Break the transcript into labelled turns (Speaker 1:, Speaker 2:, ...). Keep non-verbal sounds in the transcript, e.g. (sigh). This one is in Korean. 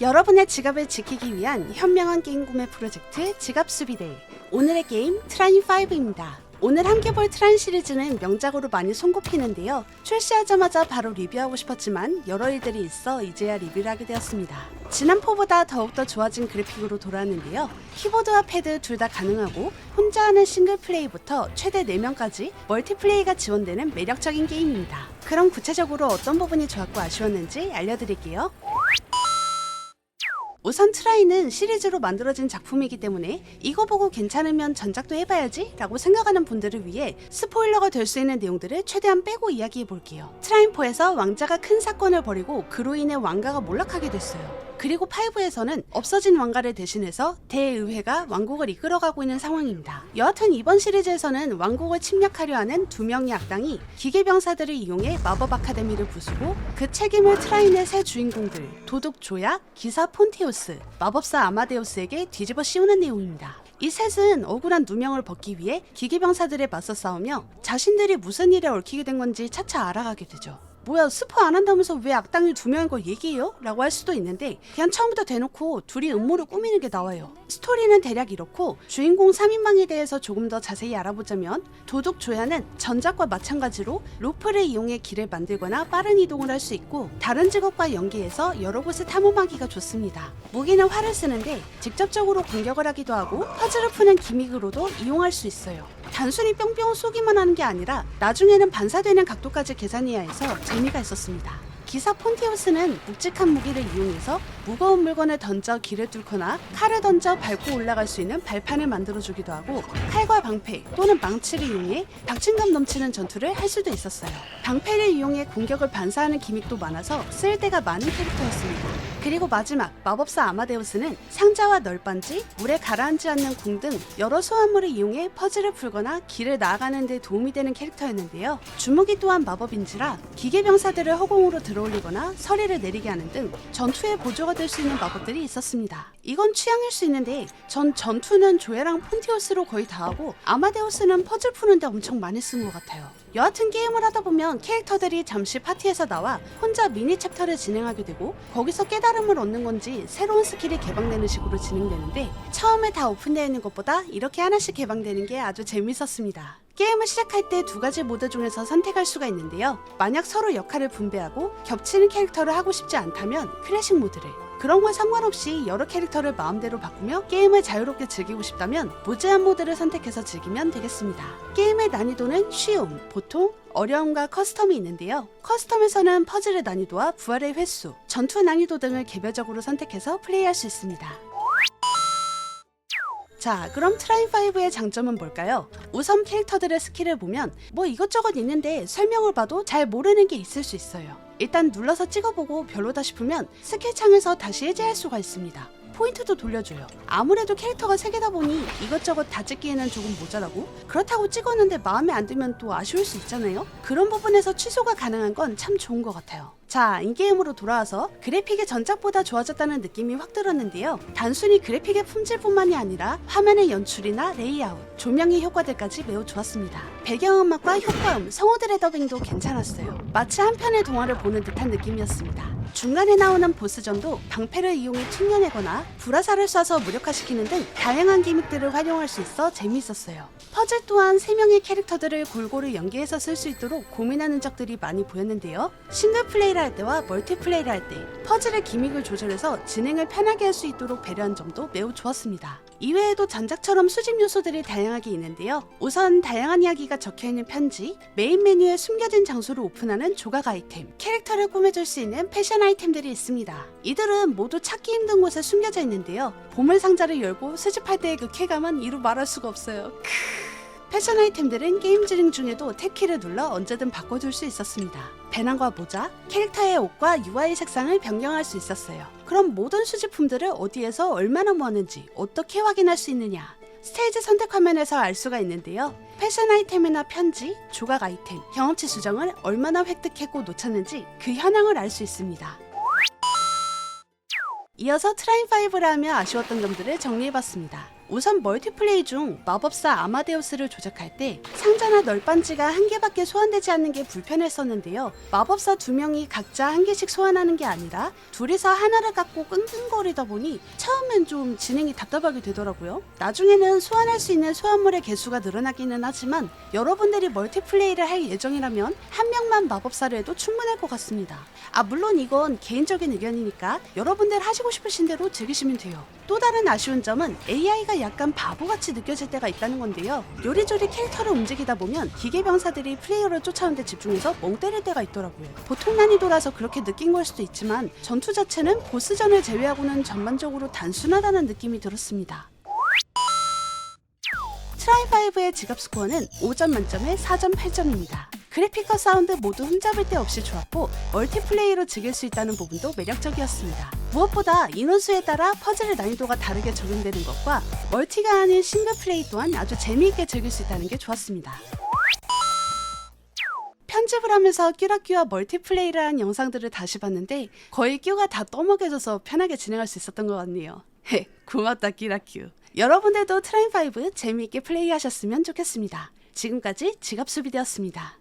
Speaker 1: 여러분의 지갑을 지키기 위한 현명한 게임 구매 프로젝트 지갑 수비대. 오늘의 게임 트라인 5입니다. 오늘 함께 볼 트라인 시리즈는 명작으로 많이 손꼽히는데요. 출시하자마자 바로 리뷰하고 싶었지만 여러 일들이 있어 이제야 리뷰를 하게 되었습니다. 지난 포보다 더욱더 좋아진 그래픽으로 돌아왔는데요. 키보드와 패드 둘 다 가능하고 혼자 하는 싱글 플레이부터 최대 4명까지 멀티플레이가 지원되는 매력적인 게임입니다. 그럼 구체적으로 어떤 부분이 좋았고 아쉬웠는지 알려드릴게요. 우선 트라이는 시리즈로 만들어진 작품이기 때문에 이거 보고 괜찮으면 전작도 해봐야지 라고 생각하는 분들을 위해 스포일러가 될 수 있는 내용들을 최대한 빼고 이야기해 볼게요. 트라인4에서 왕자가 큰 사건을 벌이고 그로 인해 왕가가 몰락하게 됐어요. 그리고 5에서는 없어진 왕가를 대신해서 대의회가 왕국을 이끌어가고 있는 상황입니다. 여하튼 이번 시리즈에서는 왕국을 침략하려 하는 두 명의 악당이 기계병사들을 이용해 마법 아카데미를 부수고 그 책임을 트라인의 새 주인공들 도둑 조약, 기사 폰티우스, 마법사 아마데우스에게 뒤집어 씌우는 내용입니다. 이 셋은 억울한 누명을 벗기 위해 기계병사들에 맞서 싸우며 자신들이 무슨 일에 얽히게 된 건지 차차 알아가게 되죠. 뭐야 스포 안 한다면서 왜 악당이 두 명인 걸 얘기해요? 라고 할 수도 있는데 그냥 처음부터 대놓고 둘이 음모를 꾸미는 게 나와요. 스토리는 대략 이렇고 주인공 3인방에 대해서 조금 더 자세히 알아보자면 도둑 조야는 전작과 마찬가지로 로프를 이용해 길을 만들거나 빠른 이동을 할 수 있고 다른 직업과 연계해서 여러 곳을 탐험하기가 좋습니다. 무기는 활을 쓰는데 직접적으로 공격을 하기도 하고 퍼즐을 푸는 기믹으로도 이용할 수 있어요. 단순히 뿅뿅 쏘기만 하는 게 아니라 나중에는 반사되는 각도까지 계산해야 해서 재미가 있었습니다. 기사 폰티우스는 묵직한 무기를 이용해서 무거운 물건을 던져 길을 뚫거나 칼을 던져 밟고 올라갈 수 있는 발판을 만들어주기도 하고 칼과 방패 또는 망치를 이용해 박진감 넘치는 전투를 할 수도 있었어요. 방패를 이용해 공격을 반사하는 기믹도 많아서 쓸 데가 많은 캐릭터였습니다. 그리고 마지막 마법사 아마데우스는 상자와 널빤지, 물에 가라앉지 않는 궁 등 여러 소환물을 이용해 퍼즐을 풀거나 길을 나아가는 데 도움이 되는 캐릭터였는데요. 주무기 또한 마법인지라 기계병사들을 허공으로 들어올리거나 서리를 내리게 하는 등 전투에 보조가 될 수 있는 마법들이 있었습니다. 이건 취향일 수 있는데 전 전투는 조야랑 폰티우스로 거의 다 하고 아마데우스는 퍼즐 푸는데 엄청 많이 쓴 것 같아요. 여하튼 게임을 하다 보면 캐릭터들이 잠시 파티에서 나와 혼자 미니 챕터를 진행하게 되고 거기서 깨달음을 얻는 건지 새로운 스킬이 개방되는 식으로 진행되는데 처음에 다 오픈되어 있는 것보다 이렇게 하나씩 개방되는 게 아주 재밌었습니다. 게임을 시작할 때 두 가지 모드 중에서 선택할 수가 있는데요. 만약 서로 역할을 분배하고 겹치는 캐릭터를 하고 싶지 않다면 클래식 모드를 그런 건 상관없이 여러 캐릭터를 마음대로 바꾸며 게임을 자유롭게 즐기고 싶다면 무제한 모드를 선택해서 즐기면 되겠습니다. 게임의 난이도는 쉬움, 보통, 어려움과 커스텀이 있는데요. 커스텀에서는 퍼즐의 난이도와 부활의 횟수, 전투 난이도 등을 개별적으로 선택해서 플레이할 수 있습니다. 자, 그럼 트라인5의 장점은 뭘까요? 우선 캐릭터들의 스킬을 보면 뭐 이것저것 있는데 설명을 봐도 잘 모르는 게 있을 수 있어요. 일단 눌러서 찍어보고 별로다 싶으면 스킬 창에서 다시 해제할 수가 있습니다. 포인트도 돌려줘요. 아무래도 캐릭터가 3개다 보니 이것저것 다 찍기에는 조금 모자라고 그렇다고 찍었는데 마음에 안 들면 또 아쉬울 수 있잖아요. 그런 부분에서 취소가 가능한 건 참 좋은 것 같아요. 자, 인게임으로 돌아와서 그래픽이 전작보다 좋아졌다는 느낌이 확 들었는데요. 단순히 그래픽의 품질뿐만이 아니라 화면의 연출이나 레이아웃, 조명의 효과들까지 매우 좋았습니다. 배경음악과 효과음, 성우들의 더빙도 괜찮았어요. 마치 한 편의 동화를 보는 듯한 느낌이었습니다. 중간에 나오는 보스전도 방패를 이용해 튕겨내거나 불화살을 쏴서 무력화시키는 등 다양한 기믹들을 활용할 수 있어 재미있었어요. 퍼즐 또한 3명의 캐릭터들을 골고루 연계해서 쓸 수 있도록 고민하는 적들이 많이 보였는데요. 싱글 플레이를 할 때와 멀티 플레이를 할 때 퍼즐의 기믹을 조절해서 진행을 편하게 할 수 있도록 배려한 점도 매우 좋았습니다. 이외에도 전작처럼 수집 요소들이 다양하게 있는데요. 우선 다양한 이야기가 적혀있는 편지, 메인 메뉴에 숨겨진 장소를 오픈하는 조각 아이템, 캐릭터를 꾸며줄 수 있는 패션 아이템들이 있습니다. 이들은 모두 찾기 힘든 곳에 숨겨져 있는데요. 보물 상자를 열고 수집할 때의 그 쾌감은 이루 말할 수가 없어요. 패션 아이템들은 게임 진행 중에도 탭키를 눌러 언제든 바꿔줄 수 있었습니다. 배낭과 모자, 캐릭터의 옷과 UI 색상을 변경할 수 있었어요. 그럼 모든 수집품들을 어디에서 얼마나 모았는지 어떻게 확인할 수 있느냐? 스테이지 선택 화면에서 알 수가 있는데요. 패션 아이템이나 편지, 조각 아이템, 경험치 수정을 얼마나 획득했고 놓쳤는지 그 현황을 알 수 있습니다. 이어서 트라인5를 하며 아쉬웠던 점들을 정리해봤습니다. 우선 멀티플레이 중 마법사 아마데우스를 조작할 때 상자나 널빤지가 한 개밖에 소환되지 않는 게 불편했었는데요. 마법사 두 명이 각자 한 개씩 소환하는 게 아니라 둘이서 하나를 갖고 끙끙거리다 보니 처음엔 좀 진행이 답답하게 되더라고요. 나중에는 소환할 수 있는 소환물의 개수가 늘어나기는 하지만 여러분들이 멀티플레이를 할 예정이라면 한 명만 마법사를 해도 충분할 것 같습니다. 아 물론 이건 개인적인 의견이니까 여러분들 하시고 싶으신 대로 즐기시면 돼요. 또 다른 아쉬운 점은 AI가 약간 바보같이 느껴질 때가 있다는 건데요. 요리조리 캐릭터를 움직이다 보면 기계병사들이 플레이어를 쫓아오는데 집중해서 멍 때릴 때가 있더라고요. 보통 난이도라서 그렇게 느낀 걸 수도 있지만 전투 자체는 보스전을 제외하고는 전반적으로 단순하다는 느낌이 들었습니다. 트라이5의 지갑 스코어는 5점 만점에 4점 8점입니다. 그래픽과 사운드 모두 흠잡을 데 없이 좋았고 멀티플레이로 즐길 수 있다는 부분도 매력적이었습니다. 무엇보다 인원수에 따라 퍼즐의 난이도가 다르게 적용되는 것과 멀티가 아닌 싱글 플레이 또한 아주 재미있게 즐길 수 있다는 게 좋았습니다. 편집을 하면서 끼라끼와 멀티플레이를 한 영상들을 다시 봤는데 거의 끼가 다 떠먹여져서 편하게 진행할 수 있었던 것 같네요. 헤, (laughs) 고맙다 끼라큐. 여러분들도 트라인5 재미있게 플레이하셨으면 좋겠습니다. 지금까지 지갑수비되었습니다.